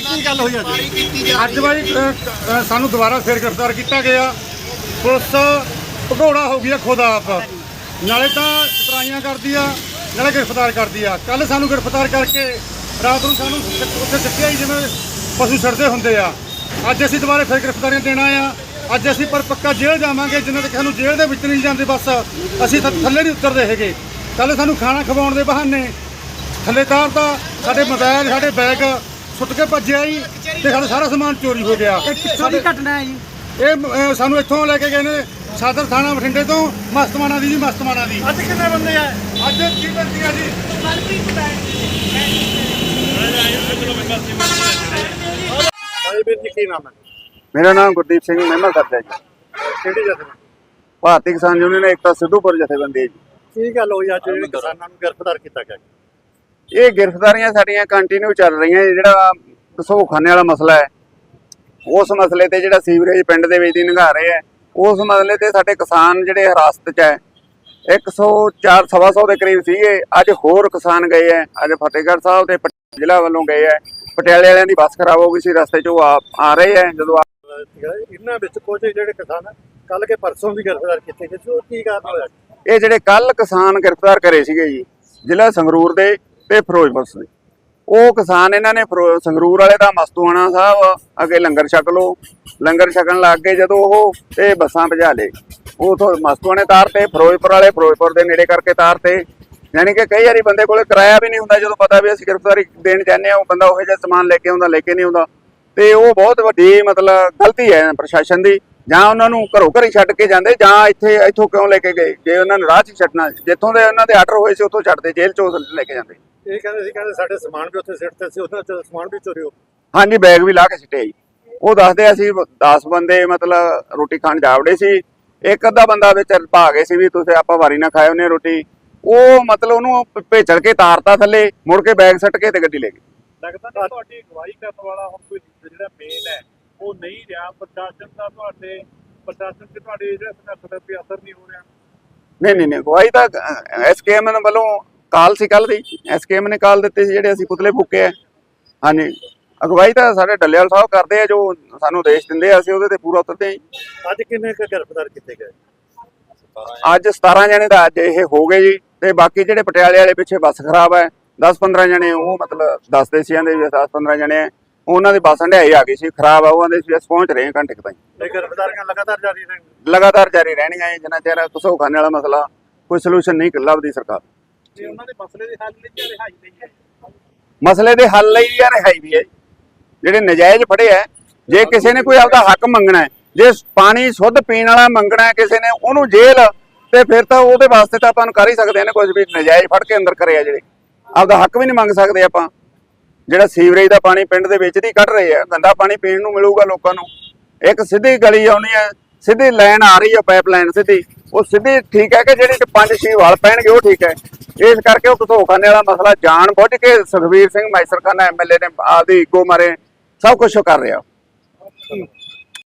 ਕਿ ਕੀ ਗੱਲ ਹੋਈ ਅੱਜ? ਅੱਜ ਬਾਈ ਅ, ਅ, ਸਾਨੂੰ ਦੁਬਾਰਾ ਫੇਰ ਗ੍ਰਿਫਤਾਰ ਕੀਤਾ ਗਿਆ। ਪੁਲਿਸ ਭਗੌੜਾ ਹੋ ਗਈ ਆ ਖੁਦ ਆਪ। ਨਾਲੇ ਤਾਂ ਸਤਰਾਈਆਂ ਕਰਦੀ ਆ ਨਾਲੇ ਗ੍ਰਿਫਤਾਰ ਕਰਦੀ ਆ। ਕੱਲ ਸਾਨੂੰ ਗ੍ਰਿਫਤਾਰ ਕਰਕੇ ਰਾਤ ਨੂੰ ਸਾਨੂੰ ਸ- ਉੱਥੇ ਸਿੱਟਿਆ ਹੀ ਜਿਵੇਂ ਪਸ਼ੂ ਛੱਡਦੇ ਹੁੰਦੇ ਆ। ਅੱਜ ਅਸੀਂ ਦੁਬਾਰਾ ਫੇਰ ਗ੍ਰਿਫਤਾਰੀਆਂ ਦੇਣਾ ਆ। ਅੱਜ ਅਸੀਂ ਪਰ ਪੱਕਾ ਜੇਲ੍ਹ ਜਾਵਾਂਗੇ ਜਿੰਨਾ ਤੱਕ ਸਾਨੂੰ ਜੇਲ੍ਹ ਦੇ ਵਿੱਚ ਨਹੀਂ ਜਾਂਦੇ ਬਸ ਅਸੀਂ ਥ- ਥੱਲੇ ਨਹੀਂ ਉਤਰਦੇ ਹੈਗੇ। ਕੱਲ ਸਾਨੂੰ ਖਾਣਾ ਖਵਾਉਣ ਦੇ ਬਹਾਨੇ ਥੱਲੇ ਤਾਰਦਾ ਸਾਡੇ ਮੋਬਾਈਲ ਸਾਡੇ ਬੈਗ ਸੁੱਟ ਕੇ ਭੱਜਿਆ ਜੀ ਤੇ ਸਾਡਾ ਸਾਰਾ ਸਮਾਨ ਚੋਰੀ ਹੋ ਗਿਆ। ਕਿੱਥੋਂ ਦੀ ਘਟਨਾ ਹੈ ਜੀ? ਇਹ ਅਹ, ਸਾਨੂੰ ਇੱਥੋਂ ਲੈ ਕੇ ਗਏ ਨੇ ਸਾਦਰ ਥਾਣਾ ਬਠਿੰਡੇ ਤੋਂ ਮਸਤਮਾਨਾ ਦੀ ਜੀ ਮਸਤਮਾਨਾ ਦੀ। ਅੱਜ ਕਿੰਨੇ ਬੰਦੇ ਆ? ਅੱਜ ਕੀ ਕਰਦੀ ਆ ਜੀ? ਭਾਈ ਵੀਰ ਜੀ ਕੀ ਨਾਮ ਹੈ? ਮੇਰਾ ਨਾਮ ਗੁਰਦੀਪ ਸਿੰਘ ਮਹਿਮਲ ਕਰਦਾ ਜੀ ਕਿਹੜੀ ਜਥੇਬੰਦੀ? ਭਾਰਤੀ ਕਿਸਾਨ ਯੂਨੀਅਨ ਏਕਤਾ ਸਿੱਧੂਪੁਰ ਜਥੇਬੰਦੀ ਹੈ ਜੀ। ਕੀ ਗੱਲ ਹੋਈ ਅੱਜ? ਜਿਹੜੇ ਕਿਸਾਨਾਂ ਨੂੰ ਗ੍ਰਿਫਤਾਰ ਕੀਤਾ ਗਿਆ ਇਹ ਗ੍ਰਿਫਤਾਰੀਆਂ ਸਾਡੀਆਂ ਕੰਟੀਨਿਊ ਚੱਲ ਰਹੀਆਂ ਜਿਹੜਾ ਘਸੋਖਾਨੇ ਵਾਲਾ ਮਸਲਾ ਹੈ ਉਸ ਮਸਲੇ ਤੇ ਜਿਹੜਾ ਸੀਵਰੇਜ ਪਿੰਡ ਦੇ ਵਿੱਚ ਦੀ ਨਿਘਾ ਰਹੇ ਹੈ ਉਸ ਮਸਲੇ ਤੇ ਸਾਡੇ ਕਿਸਾਨ ਜਿਹੜੇ ਹਿਰਾਸਤ 'ਚ ਹੈ 104 ਸਵਾ ਸੌ ਦੇ ਕਰੀਬ ਸੀਗੇ ਅੱਜ ਹੋਰ ਕਿਸਾਨ ਗਏ ਹੈ ਅੱਜ ਫਤਿਹਗੜ੍ਹ ਸਾਹਿਬ ਤੇ ਜ਼ਿਲ੍ਹਾ ਵੱਲੋਂ ਗਏ ਹੈ ਪਟਿਆਲੇ ਵਾਲਿਆਂ ਦੀ ਬੱਸ ਖਰਾਬ ਹੋ ਗਈ ਸੀ ਰਸਤੇ 'ਚ ਉਹ ਆ ਆ ਰਹੇ ਹੈ ਜਦੋਂ ਆ- ਇਹਨਾਂ ਵਿੱਚ ਕੁਝ ਜਿਹੜੇ ਕਿਸਾਨ ਕੱਲ ਕੇ ਪਰਸੋਂ ਵੀ ਗ੍ਰਿਫਤਾਰ ਕੀਤੇ ਗਏ ਸੀ ਉਹ ਕੀ ਕਾਰਨ ਹੋਇਆ? ਇਹ ਜਿਹੜੇ ਕੱਲ ਕਿਸਾਨ ਗ੍ਰਿਫਤਾਰ ਕਰੇ ਸੀਗੇ ਜੀ ਜ਼ਿਲ੍ਹਾ ਸੰਗਰੂਰ ਦੇ ਤੇ ਫਿਰੋਜ਼ਪੁਰ ਦੇ ਉਹ ਕਿਸਾਨ ਇਹਨਾਂ ਨੇ ਫਿਰੋ- ਸੰਗਰੂਰ ਵਾਲੇ ਦਾ ਮਸਤੂਆਣਾ ਸਾਹਿਬ, ਅੱਗੇ ਲੰਗਰ ਛਕ ਲੋ ਲੰਗਰ ਛਕਣ ਲੱਗ ਗਏ, ਜਦੋਂ ਉਹ ਤੇ ਬੱਸਾਂ ਭਜਾ ਲਏ। ਉਹ ਤੋਂ ਮਸਤੂਆਣੇ ਤਾਰ ਤੇ, ਫਿਰੋਜ਼ਪੁਰ ਵਾਲੇ ਫਿਰੋਜ਼ਪੁਰ ਦੇ ਨੇੜੇ ਕਰਕੇ ਤਾਰ ਤੇ। ਯਾਨੀ ਕਿ ਕਈ ਵਾਰੀ ਬੰਦੇ ਕੋਲੇ ਕਿਰਾਇਆ ਵੀ ਨਹੀਂ ਹੁੰਦਾ, ਜਦੋਂ ਪਤਾ ਵੀ ਅਸੀਂ ਗ੍ਰਿਫਤਾਰੀ ਦੇਣ ਜਾਂਦੇ ਆ ਉਹ ਬੰਦਾ ਉਹੋ ਜਿਹਾ ਸਮਾਨ ਲੈ ਕੇ ਆਉਂਦਾ, ਲੈ ਕੇ ਨਹੀਂ ਆਉਂਦਾ। ਤੇ ਉਹ ਬਹੁਤ ਵੱਡੀ ਮਤਲਬ ਗਲਤੀ ਹੈ ਪ੍ਰਸ਼ਾਸਨ ਦੀ। ਜਾਂ ਉਹਨਾਂ ਨੂੰ ਘਰੋਂ ਘਰੀ ਛੱਡ ਕੇ ਜਾਂਦੇ, ਜਾਂ ਇੱਥੇ, ਇੱਥੋਂ ਕਿਉਂ ਲੈ ਕੇ ਗਏ? ਜੇ ਉਹਨਾਂ ਨੂੰ ਰਾਹ 'ਚ ਛੱਡਣਾ, ਜਿੱਥੋਂ ਦੇ ਉਹਨਾਂ ਦੇ ਆਰਡਰ ਹੋਏ ਸੀ, ਉੱਥੋਂ ਛੱਡਦੇ, ਜੇਲ੍ਹ 'ਚੋਂ ਲੈ ਕੇ ਜਾਂਦੇ। ਇਹ ਕਹਿੰਦੇ ਸੀ ਕਹਿੰਦੇ ਸਾਡੇ ਸਮਾਨ ਵੀ ਉੱਥੇ ਸਿੱਟਦੇ ਸੀ ਉਹਨਾਂ ਚ ਸਮਾਨ ਵੀ ਚੋਰੀ ਹੋ। ਹਾਂਜੀ ਬੈਗ ਵੀ ਲਾ ਕੇ ਸਿੱਟੇ ਜੀ। ਉਹ ਦੱਸਦੇ ਅਸੀਂ 10 ਬੰਦੇ ਮਤਲਬ ਰੋਟੀ ਖਾਣ ਜਾਵੜੇ ਸੀ। ਇੱਕ ਅੱਧਾ ਬੰਦਾ ਵਿੱਚ ਭਾ ਗਏ ਸੀ ਵੀ ਤੁਸੀਂ ਆਪਾਂ ਵਾਰੀ ਨਾ ਖਾਏ ਉਹਨੇ ਰੋਟੀ। ਉਹ ਮਤਲਬ ਉਹਨੂੰ ਭ- ਭੇਜਲ ਕੇ ਤਾਰਤਾ ਥੱਲੇ ਮੁੜ ਕੇ ਬੈਗ ਸੱਟ ਕੇ ਤੇ ਗੱਡੀ ਲੈ ਗਏ। ਲੱਗਦਾ ਨਹੀਂ ਤੁਹਾਡੀ ਅਗਵਾਈ ਕਰਨ ਵਾਲਾ ਹੁਣ ਕੋਈ ਜਿਹੜਾ ਮੇਨ ਹੈ ਉਹ ਨਹੀਂ ਰਿਹਾ। ਪ੍ਰਸ਼ਾਸਨ ਦਾ ਤੁਹਾਡੇ ਪ੍ਰਸ਼ਾਸਨ ਤੇ ਤੁਹਾਡੇ ਜਿਹੜਾ ਸੰਘਰਸ਼ ਤੇ ਅਸਰ ਨਹੀਂ ਹੋ ਰਿਹਾ। ਨਹੀਂ ਨਹੀਂ ਨਹੀਂ ਗਵਾਹੀ ਤਾਂ ਐਸਕੇਐਮ ਵੱਲੋਂ ਕਾਲ ਸੀ ਕੱਲ ਦੀ ਐਸਕੇਐਮ ਨੇ ਕਾਲ ਦਿੱਤੀ ਸੀ ਜਿਹੜੇ ਅਸੀਂ ਪੁਤਲੇ ਫੂਕੇ ਆ। ਹਾਂਜੀ। ਅਗਵਾਈ ਤਾਂ ਸਾਡੇ ਡੱਲੇਵਾਲ ਸਾਹਿਬ ਕਰਦੇ ਆ ਜੋ ਸਾਨੂੰ ਆਦੇਸ਼ ਦਿੰਦੇ ਆ ਅਸੀਂ ਉਹਦੇ ਤੇ ਪੂਰਾ ਉਤਰਦੇ ਆ। ਅੱਜ ਕਿੰਨੇ ਕੁ ਗ੍ਰਿਫਤਾਰ ਕੀਤੇ ਗਏ? ਅੱਜ 17 ਜਣੇ ਦਾ ਅੱਜ ਇਹ ਹੋ ਗਏ ਜੀ ਤੇ ਬਾਕੀ ਜਿਹੜੇ ਪਟਿਆਲੇ ਵਾਲੇ ਪਿੱਛੇ ਬੱਸ ਖਰਾਬ ਹੈ 10-15 ਜਣੇ ਉਹ ਮਤਲਬ ਦੱਸਦੇ ਸੀ ਆਂਦੇ ਵੀ 10-15 ਜਣੇ ਆ। ਉਹਨਾਂ ਦੀ ਬੱਸ ਹੰਡਿਆਈ ਆ ਗਈ ਸੀ ਖਰਾਬ ਆ ਉਹ ਆਂਦੇ ਸੀ ਪਹੁੰਚ ਰਹੇ ਘੰਟੇ ਤਾਈਂ। ਇਹ ਗ੍ਰਿਫਤਾਰੀਆਂ ਲਗਾਤਾਰ ਜਾਰੀ ਰਹਿਣ ਲਗਾਤਾਰ ਜਾਰੀ ਰਹਿਣੀਆਂ ਜੀ ਜਿੰਨਾ ਚਿਰ ਘਸੋਖਾਨੇ ਵਾਲਾ ਮਸਲਾ ਕੋਈ ਸੋਲੂਸ਼ਨ ਨਹੀਂ ਲੱਭਦੀ ਸਰਕਾਰ। ਜੇ ਉਹਨਾਂ ਦੇ ਮਸਲੇ ਦੇ ਹੱਲ ਲਈ ਜਾਂ ਰਿਹਾਈ ਲਈ ਹੈ। ਮਸਲੇ ਦੇ ਹੱਲ ਲਈ ਯਾਰ ਰਿਹਾਈ ਵੀ ਹੈ ਜਿਹੜੇ ਨਜਾਇਜ਼ ਫੜੇ ਆ ਜੇ ਕਿਸੇ ਨੇ ਕੋਈ ਆਪਦਾ ਹੱਕ ਮੰਗਣਾ ਹੈ, ਜੇ ਪਾਣੀ ਸ਼ੁੱਧ ਪੀਣ ਵਾਲਾ ਮੰਗਣਾ ਹੈ ਕਿਸੇ ਨੇ, ਉਹਨੂੰ ਜੇਲ੍ਹ ਤੇ ਫਿਰ ਤਾਂ ਉਹਦੇ ਵਾਸਤੇ ਤਾਂ ਆਪਾਂ ਨੂੰ ਕਰ ਹੀ ਸਕਦੇ ਹਾਂ ਕੁਝ ਵੀ, ਨਜਾਇਜ਼ ਫੜ ਕੇ ਅੰਦਰ ਕਰੇ ਜਿਹੜੇ। ਆਪਦਾ ਹੱਕ ਵੀ ਨਹੀਂ ਮੰਗ ਸਕਦੇ ਆਪਾਂ। ਜਿਹੜਾ ਸੀਵਰੇਜ ਦਾ ਪਾਣੀ ਪਿੰਡ ਦੇ ਵਿੱਚ ਦੀ ਕੱਢ ਰਹੇ ਆ, ਗੰਦਾ ਪਾਣੀ ਪੀਣ ਨੂੰ ਮਿਲੂਗਾ ਲੋਕਾਂ ਨੂੰ। ਇੱਕ ਸਿੱਧੀ ਗਲੀ ਆਉਣੀ ਹੈ ਸਿੱਧੀ ਲਾਈਨ ਆ ਰਹੀ ਹੈ ਪਾਈਪ ਲਾਈਨ ਸਿੱਧੀ। ਉਹ ਸਿੱਧੀ ਠੀਕ ਹੈ ਕਿ ਜਿਹੜੀ ਚ ਪੰਜ ਛੇ ਵਾਲ ਪੈਣਗੇ, ਉਹ ਠੀਕ ਹੈ। ਇਸ ਕਰਕੇ ਉਹ ਘਸੋਖਾਨੇ ਵਾਲਾ ਮਸਲਾ ਜਾਣ ਬੁੱਝ ਕੇ ਸੁਖਵੀਰ ਸਿੰਘ ਮੈਸਰਖਾਨਾ ਐਮਐਲਏ ਨੇ ਆਪਦੀ ਈਗੋ ਮਾਰੇ, ਸਭ ਕੁਝ ਕਰ ਰਿਹਾ।